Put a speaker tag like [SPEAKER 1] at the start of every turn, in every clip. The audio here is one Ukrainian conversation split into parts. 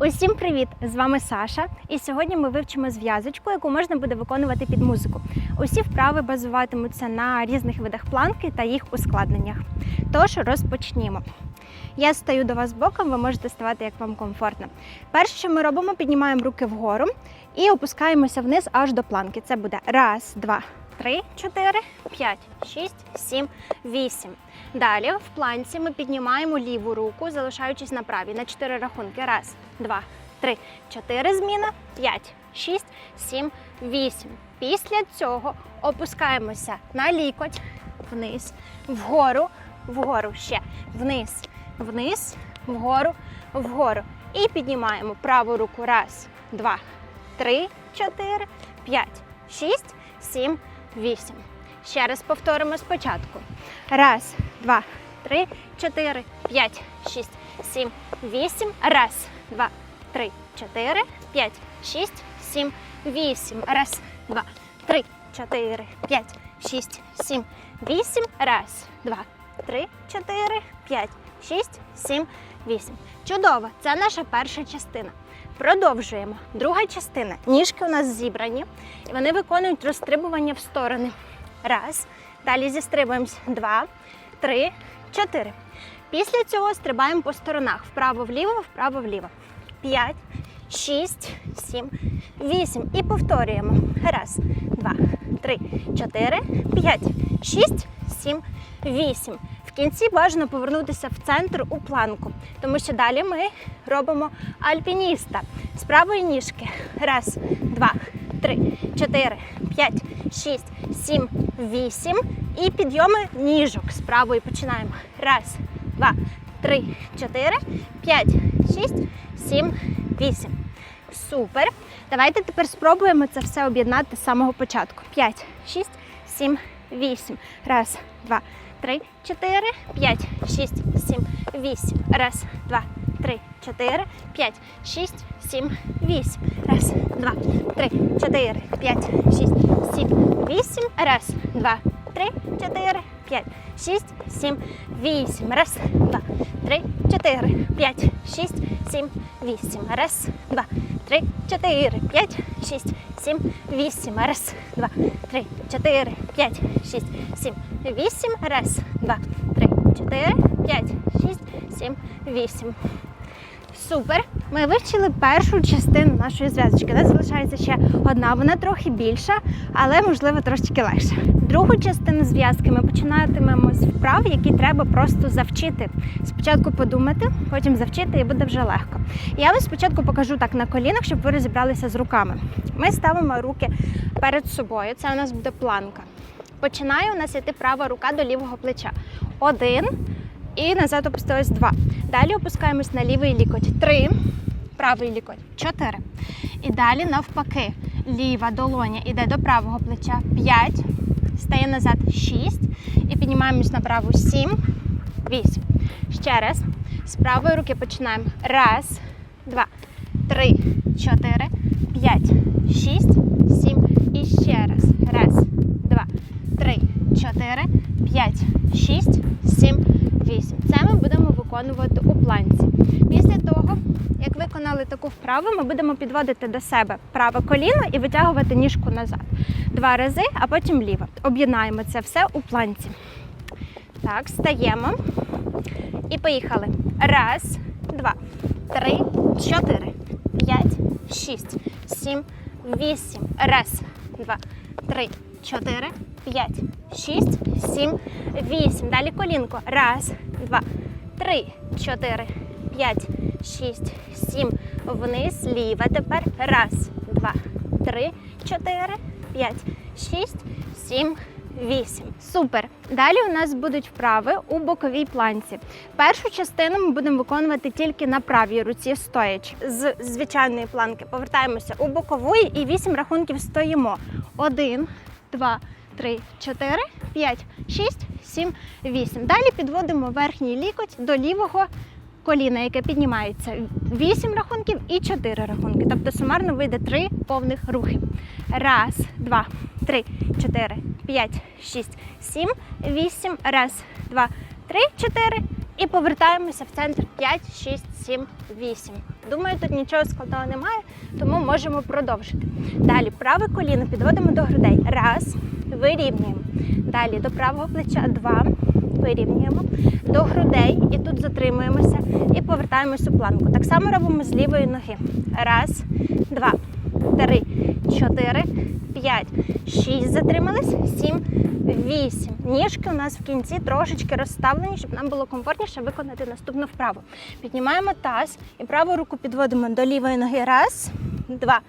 [SPEAKER 1] Усім привіт! З вами Саша. І сьогодні ми вивчимо зв'язочку, яку можна буде виконувати під музику. Усі вправи базуватимуться на різних видах планки та їх ускладненнях. Тож розпочнімо. Я стою до вас боком, ви можете ставати як вам комфортно. Перше, що ми робимо, піднімаємо руки вгору і опускаємося вниз аж до планки. Це буде раз, два, три, чотири, п'ять, шість, сім, вісім. Далі в планці ми піднімаємо ліву руку, залишаючись на правій на чотири рахунки. Раз, два, три, чотири зміна, п'ять, шість, сім, вісім. Після цього опускаємося на лікоть, вниз, вгору, вгору ще, вниз, вниз, вгору, вгору. І піднімаємо праву руку. Раз, два, три, чотири, п'ять, шість, сім, вісім. Ще раз повторимо спочатку. Раз, два, три, чотири, п'ять, шість, сім, вісім. Раз, два, три, чотири, п'ять, шість, сім, вісім. Раз, два, три, чотири, п'ять, шість, сім, вісім. Раз, два, три, чотири, п'ять, шість, сім, вісім. Чудово! Це наша перша частина. Продовжуємо. Друга частина. Ніжки у нас зібрані, і вони виконують розстрибування в сторони. Раз. Далі зістрибуємось. Два, три, чотири. Після цього стрибаємо по сторонах. Вправо-вліво, вправо-вліво. П'ять, шість, сім, вісім. І повторюємо. Раз, два, три, чотири, п'ять, шість, сім, вісім. В кінці бажано повернутися в центр у планку, тому що далі ми робимо альпініста з правої ніжки. Раз, два, три, чотири, п'ять, шість, сім, вісім. І підйоми ніжок з правої починаємо. Раз, два, три, чотири, п'ять, шість, сім, вісім. Супер. Давайте тепер спробуємо це все об'єднати з самого початку. П'ять, шість, сім, вісім. Раз, два, три, чотири, п'ять, шість, сім, вісім. Раз, два, три, чотири, п'ять, шість, сім, вісім. Раз, два, три, чотири, п'ять, шість, сім, вісім. Раз, два, три, чотири, п'ять, шість, сім, вісім. Раз, два, три, чотири, п'ять, шість, сім, вісім. Раз, два, три, чотири, п'ять, шість, сім, вісім. Раз, два, три, чотири, п'ять, шість, сім, вісім. Раз, два, три, чотири, п'ять, шість, сім, вісім. Супер! Ми вивчили першу частину нашої зв'язочки. У залишається ще одна, вона трохи більша, але можливо трошки легша. Другу частину зв'язки ми починатимемо з вправ, які треба просто завчити. Спочатку подумати, потім завчити і буде вже легко. Я вам спочатку покажу так на колінах, щоб ви розібралися з руками. Ми ставимо руки перед собою. Це у нас буде планка. Починає у нас йти права рука до лівого плеча. Один. І назад опустилось два. Далі опускаємось на лівий лікоть. Три. Правий лікоть. Чотири. І далі навпаки. Ліва долоня йде до правого плеча. П'ять. Стає назад. Шість. І піднімаємось на праву. Сім. Вісім. Ще раз. З правої руки починаємо. Раз, два, три, чотири, п'ять, шість, сім. І ще раз. Раз, два, три, чотири, п'ять, шість, сім, вісім. Це ми будемо виконувати у планці. Після того, як виконали таку вправу, ми будемо підводити до себе праве коліно і витягувати ніжку назад. Два рази, а потім ліве. Об'єднаємо це все у планці. Так, стаємо. І поїхали. Раз, два, три, чотири, п'ять, шість, сім, вісім. Раз, два, три, чотири, п'ять, шість, сім, вісім. Далі колінко. Раз, два, три, чотири, п'ять, шість, сім. Вниз, ліве. Тепер. Раз, два, три, чотири, п'ять, шість, сім. Вісім. Супер. Далі у нас будуть вправи у боковій планці. Першу частину ми будемо виконувати тільки на правій руці стоячи. З звичайної планки повертаємося у бокову і вісім рахунків стоїмо. Один, два, три, чотири, п'ять, шість, сім, вісім. Далі підводимо верхній лікоть до лівого коліна, яке піднімається. Вісім рахунків і чотири рахунки. Тобто сумарно вийде три повних рухи. Раз, два, три, чотири, п'ять, шість, сім, вісім. Раз, два, три, чотири. І повертаємося в центр. П'ять, шість, сім, вісім. Думаю, тут нічого складного немає, тому можемо продовжити. Далі праве коліно підводимо до грудей. Раз, вирівнюємо. Далі до правого плеча два. Вирівнюємо до грудей і тут затримуємося і повертаємось у планку. Так само робимо з лівої ноги. Раз, два, три, чотири, п'ять, шість. Затримались, сім, вісім. Ніжки у нас в кінці трошечки розставлені, щоб нам було комфортніше виконати наступну вправу. Піднімаємо таз і праву руку підводимо до лівої ноги. Раз, два,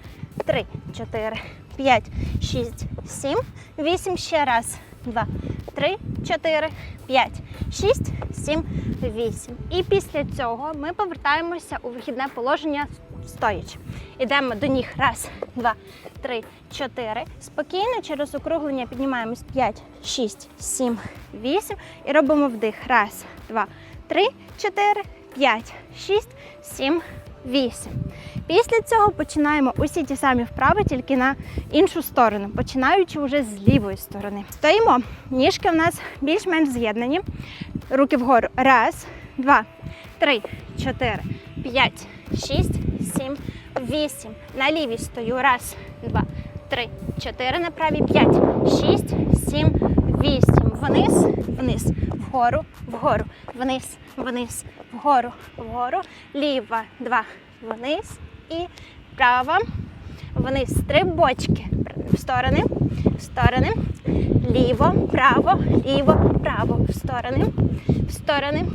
[SPEAKER 1] три, чотири, п'ять, шість, сім, вісім. Ще раз. Два, три, чотири, п'ять, шість, сім, вісім. І після цього ми повертаємося у вихідне положення стоячи. Ідемо до ніг. Раз, два, три, чотири. Спокійно через округлення піднімаємось. П'ять, шість, сім, вісім. І робимо вдих. Раз, два, три, чотири, п'ять, шість, сім, вісім. Після цього починаємо усі ті самі вправи, тільки на іншу сторону, починаючи вже з лівої сторони. Стоїмо. Ніжки в нас більш-менш з'єднані. Руки вгору. Раз, два, три, чотири, п'ять, шість, сім, вісім. На лівій стою. Раз, два, три, чотири. На правій п'ять, шість, сім, вісім. Вниз, вниз, вгору, вгору, вниз, вниз, вгору, вгору. Ліва, два, вниз і права, вниз. стрибочки. В сторони, в сторони. Ліво, право, ліво, право, в сторони, в сторони,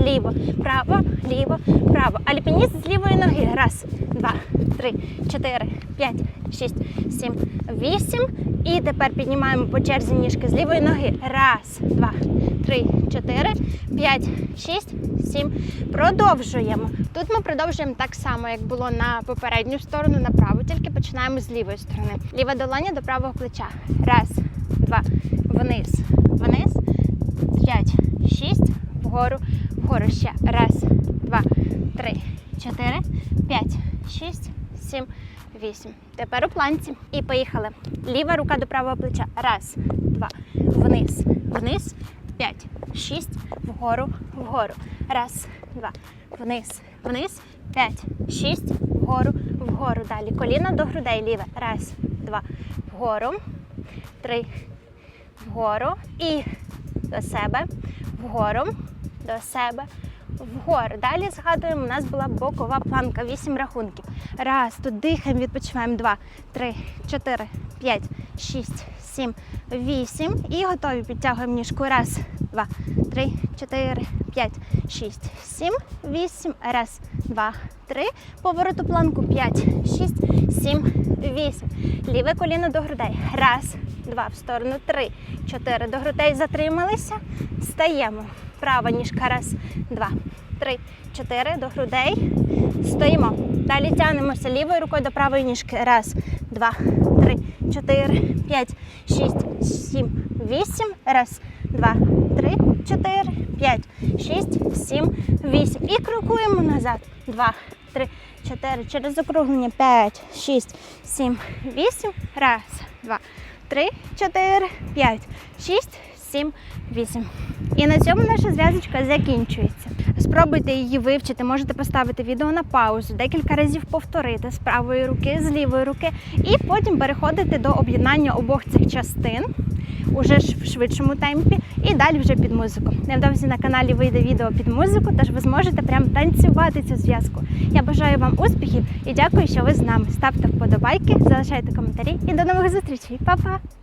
[SPEAKER 1] ліво, право, ліво, право. Альпініст з лівої ноги. Раз, два, три, чотири, п'ять, шість, сім, вісім. І тепер піднімаємо по черзі ніжки з лівої ноги. Раз, два, три, чотири, п'ять, шість, сім. Продовжуємо. Тут ми продовжуємо так само, як було на попередню сторону, на праву, тільки починаємо з лівої сторони. Ліва долоня до правого плеча. Раз, два, вниз, вниз, п'ять, шість, вгору, вгору ще. Раз, два, три, чотири, п'ять, шість, сім, вісім. Тепер у планці. І поїхали. Ліва рука до правого плеча. Раз, два, вниз, вниз, п'ять, шість, вгору, вгору. Раз, два, вниз, вниз, п'ять, шість, вгору, вгору. Далі. Коліно до грудей ліве. Раз, два, вгору, три, вгору і до себе, вгору, до себе, вгору. Далі згадуємо, у нас була бокова планка, вісім рахунків. Раз, тут дихаємо, відпочиваємо. Два, три, чотири, п'ять, шість, сім, вісім. І готові. Підтягуємо ніжку. Раз, два, три, чотири, п'ять, шість, сім, вісім. Раз, два, три. Поворот у планку. П'ять, шість, сім, вісім. Ліве коліно до грудей. Раз, два, в сторону, три, чотири. До грудей затрималися. Стаємо. Права ніжка. Раз, два, три, чотири. До грудей. Стоїмо. Далі тягнемося лівою рукою до правої ніжки. Раз, два, три, чотири, п'ять, шість, сім, вісім. Раз, два, три, чотири, п'ять, шість, сім, вісім. І крокуємо назад. Два, три, чотири. Через округлення. П'ять, шість, сім, вісім. Раз, два, три, чотири, п'ять, шість, сім, вісім. І на цьому наша зв'язочка закінчується. Спробуйте її вивчити, можете поставити відео на паузу, декілька разів повторити з правої руки, з лівої руки, і потім переходити до об'єднання обох цих частин уже в швидшому темпі, і далі вже під музику. Невдовзі на каналі вийде відео під музику, тож ви зможете прям танцювати цю зв'язку. Я бажаю вам успіхів і дякую, що ви з нами. Ставте вподобайки, залишайте коментарі і до нових зустрічей. Па-па!